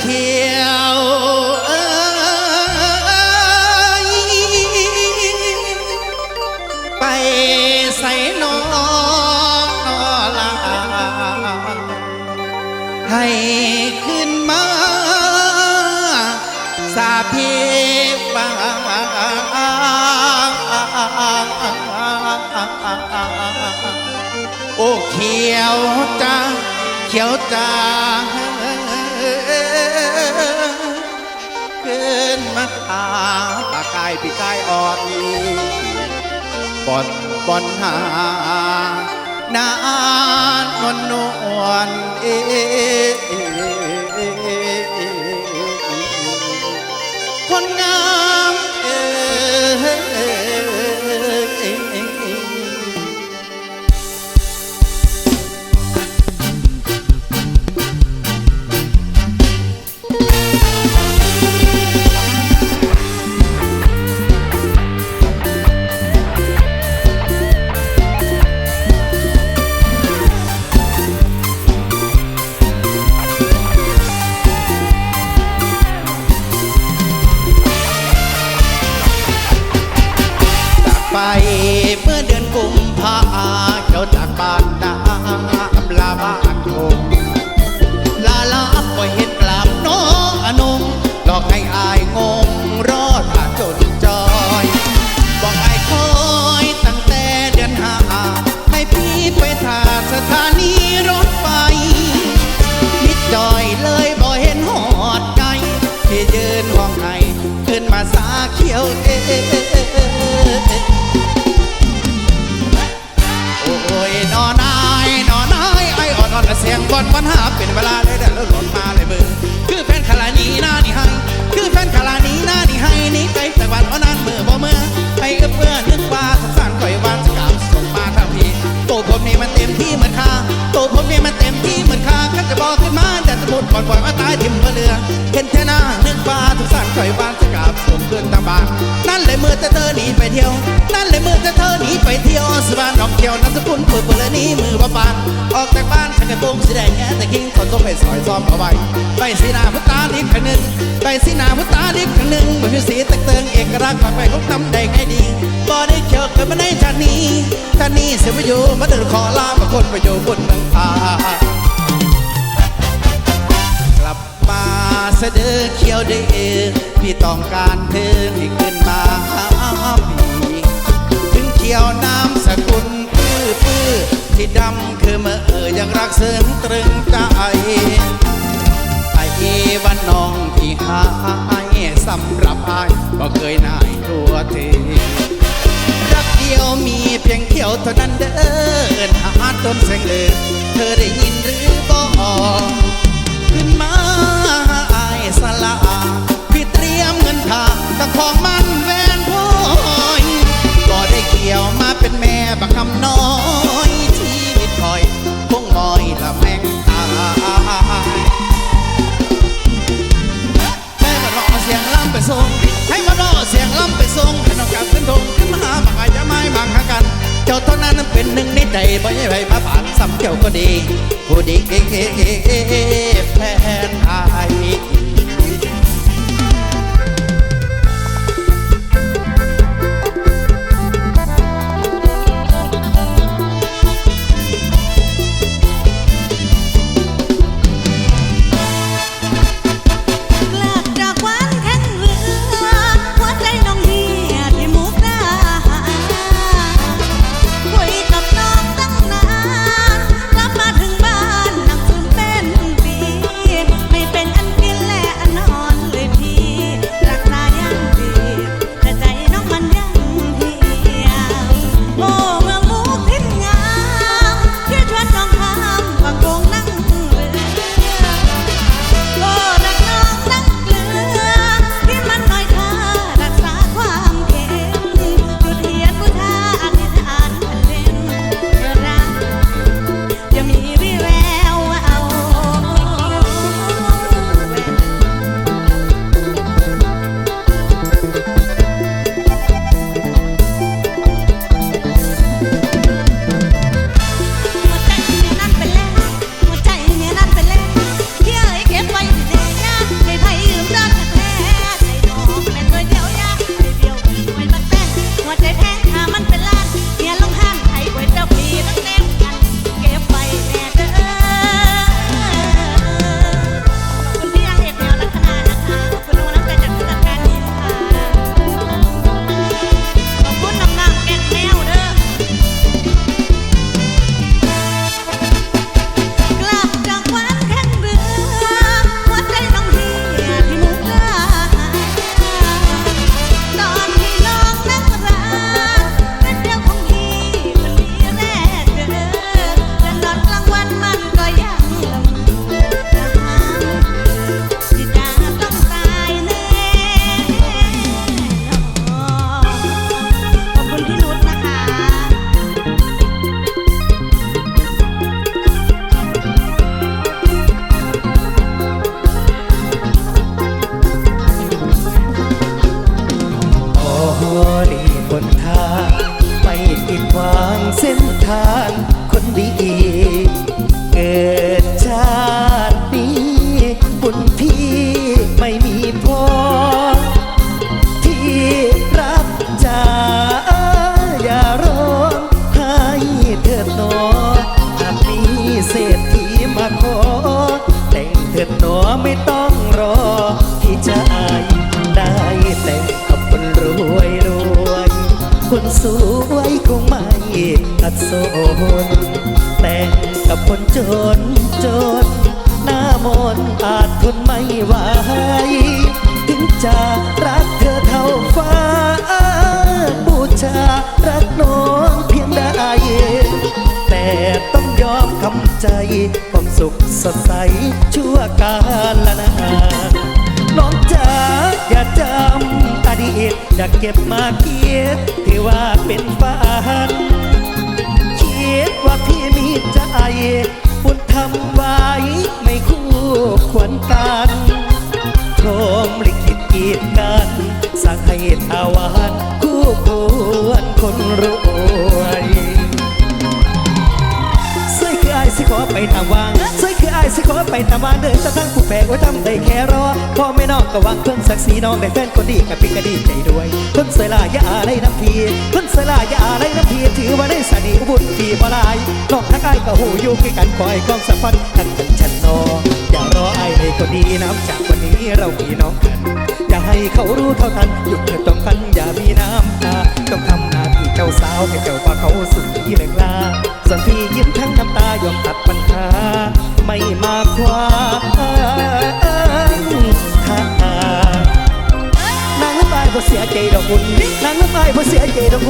เขียวเอ้ยไปใส่นอนอลาให้ขึ้นมา สาพีบางโอ้เขียวจ้าเขียวจ้า นมาอาปากายพี่กายอ่อนบอนบอนหานานนนวลเอ อนอ่อนวันหาเป็นเวลาเลยเดี๋ยวรถมาเลยมือคือแฟนคารานีหน้านี่ให้ คือแฟนคารานีหน้านี่ให้หนี่ไกลแต่วันวันนั้นมือบ่เมื่อให้เอื้อเพื่อนนึกว่าสงสารก่อยวานสกามส่งมาทางพี่ตัวผมนี่มันเต็มที่เหมือนค่าตัวผมนี่มันเต็มที่เหมือนค่าก็จะบอกขึ้นมาแต่สมุดก่อนปล่อยมาตายทิ่มเรือเห็นแค่หน้านึกว่าสงสารก่อยวานสกามส่งเพื่อนทางบ้านนั่นเลยมือแต่เธอหนีไปเที่ยว นั่นเลยมือแต่เธอหนีไปเที่ยวสบานออกเที่ยวนามสกุลเปิดเปิดเลยนี้มือบ้าบานออกจากบ้าน กระโปรงสีแดงแง่แต่กิ้งคนต้องไปซอยซ้อมเอาไว้ไปสีนาพุตาดิบขันหนึ่งไปสีนาพุตาดิบขันหนึ่งมือสีตะเติงเอกลักษณ์ฝากไปของน้ำแดงให้ดีบ่ได้เกี่ยวกับมาในชาตินี้ชาตินี้เสียประโยชน์มาเดินขอลาบางคนประโยชน์บนเมืองพากลับมาเสดอเขียวเด้เอพี่ต้องการเธอให้ขึ้นมาหาพี่ถึงเขียวน้ำสกุลปื้อปื้อที่ดำคือเมื่อ ยังรักเสริมตรึงใจไอเอวันน้องที่หายสำหรับไอายก็เคยนายตัวเธอรักเดียวมีเพียงเขียวเท่านั้นเดินหาต้นแสงเลยเธอได้ยินหรือบ่ขึ้นมาไอายสละพี่เตรียมเงินทาตะของมันแวนพอยก็ได้เกี่ยวมาเป็นแม่บักคำน้อยชีวิตคอย คงมอยละแมงตายให้มารอเสียงลำไปส่งให้มารอเสียงลำไปส่งให้น้องกับขึ้นทงขึ้นมาหาบางอาจจะไม่บางหากัน เจ้าเท่านั้นเป็นหนึ่งในใจบ่ใช่ไปมาผ่านซ้ำเกี่ยวก็ดีผู้ดีเก่งแฟนไทย สวยคงไม่อัดโซนแต่งกับคนจนจน หน้ามนอาจทนไม่ไหวถึงจะรักเธอเท่าฟ้า บูชารักน้องเพียงใดแต่ต้องยอมทำใจความสุขสดใสชั่วกาลละนานน้องจ๋าอย่าจำ ดีตอย่าเก็บมาคิดที่ว่าเป็นฝันคิดว่าพี่มีใจบุญทำไว้ไม่คู่ควรกันพรมลิขิตกีดกันสร้างให้ทาวันคู่ควรคนรวย สิขอไปตามวางสวยคืออายสิขอไปตามวางเดินจะทั้งผู้แปลกไว้ทำได้แค่รอพ่อไม่นอกก็วางเครื่องศักดิ์ศรีน้องได้แฟนคนดีกับพี่ก็ดีใจด้วยคนสวยลาอย่าอะไรน้ำพีคนสวยลาอย่าอะไรน้ำพีถือว่าได้สนิทบุญปีบ่ลายน้องทักอายก็หูอยู่คือกันคอยกองสัมพันธ์กันกันฉันนออย่ารอไอ้ในคนดีน้ำจากวันนี้เราพี่น้องกันอย่าให้เขารู้เท่าทันหยุดเถิดต้องกันอย่า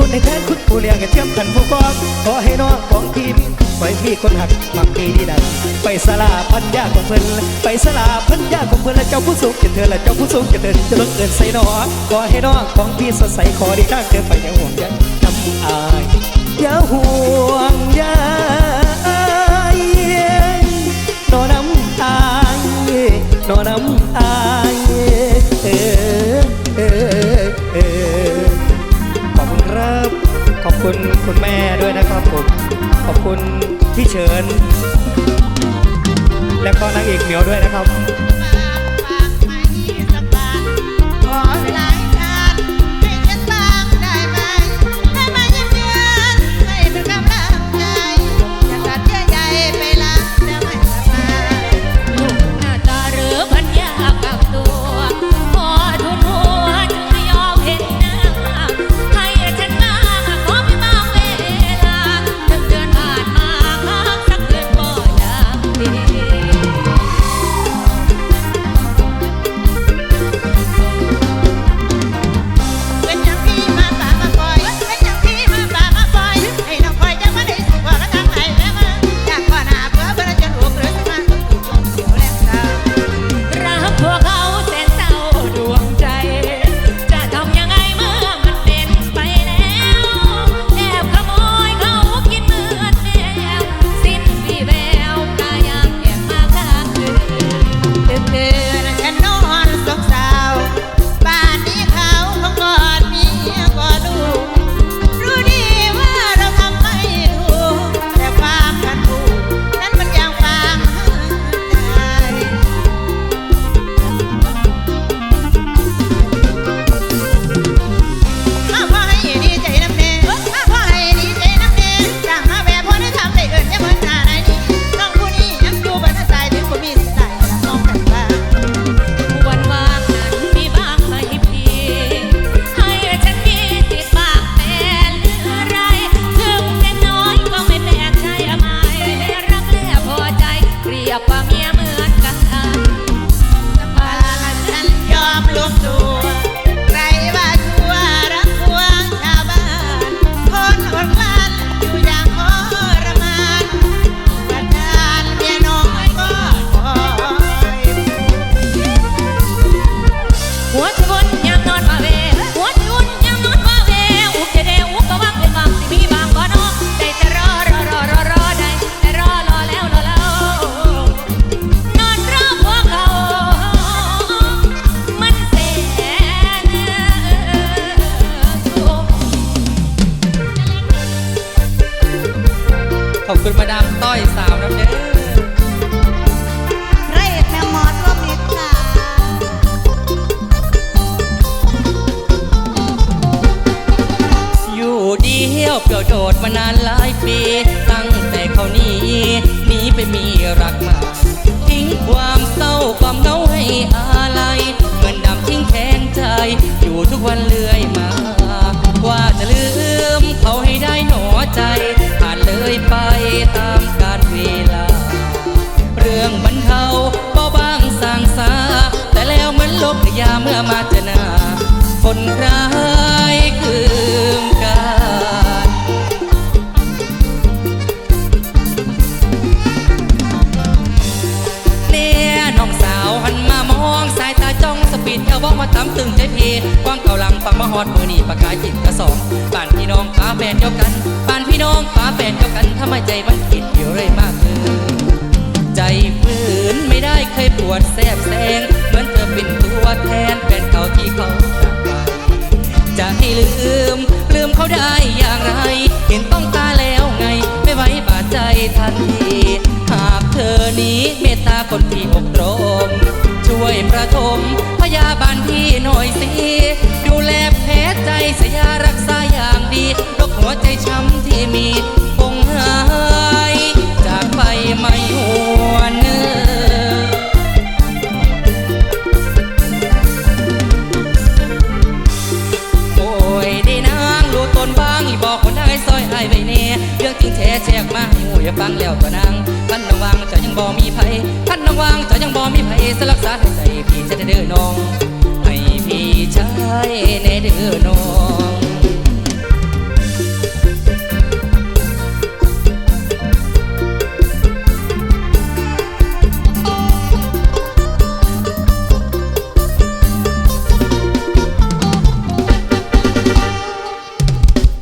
ใจดในแทนคุณผู้เลี้ยงให้เทียมกันผู้กองขอให้น้องของพี่มีไว้มีคนหักมักปีดีดันไปสลาพันยาของเพิ่นไปสลาพันยาของเพิ่นและเจ้าผู้สูงเกินเธอและเจ้าผู้สูงเกินเธอจะลดเกินใส่น้องขอให้น้องของพี่สดใสขอดีข้างเธอไปอย่าห่วงใยน้ำอายอย่าห่วงใยน คุณคุณแม่ด้วยนะครับผม ขอบคุณพี่เฉิน และก็นางเอกเหมียวด้วยนะครับ ดดมานานหลายปี ปากกาจิตกระสองบ้านพี่น้องฝาแฟนเดียวกันบ้านพี่น้องฝาแฟนเดียวกันทำไมใจมันคิดอยู่เลยมากเลยใจฝืนไม่ได้เคยปวดแสบแสงเหมือนเธอเป็นตัวแทนแฟนเก่าที่เขาจากไปจะให้ลืม ลืมเขาได้อย่างไร เห็นต้องตาแล้วไง ไม่ไหวบาดใจทันทีหากเธอนี้เมตตาคนที่อกตรมช่วยประทม ยาบาลที่หน่อยสิ ดูแลแผลใจเสียารักษาอย่างดีโรคหัวใจช้ำที่มีคงหายจากไปไม่หวนเนื้อโอ้ยได้นางรู้ตนบ้างบอกคนได้ซอยไอ้ายไว้เน่เรื่องจริงแท้แชกมาให้หูอย่าฟังแล้วตัวนางท่านน้องวางจะยังบ่มีไผท่านน้องวางจะยังบ่มีไผสลักษา ให้ใจะเดือน้องให้พี่ชายในเดือน้อง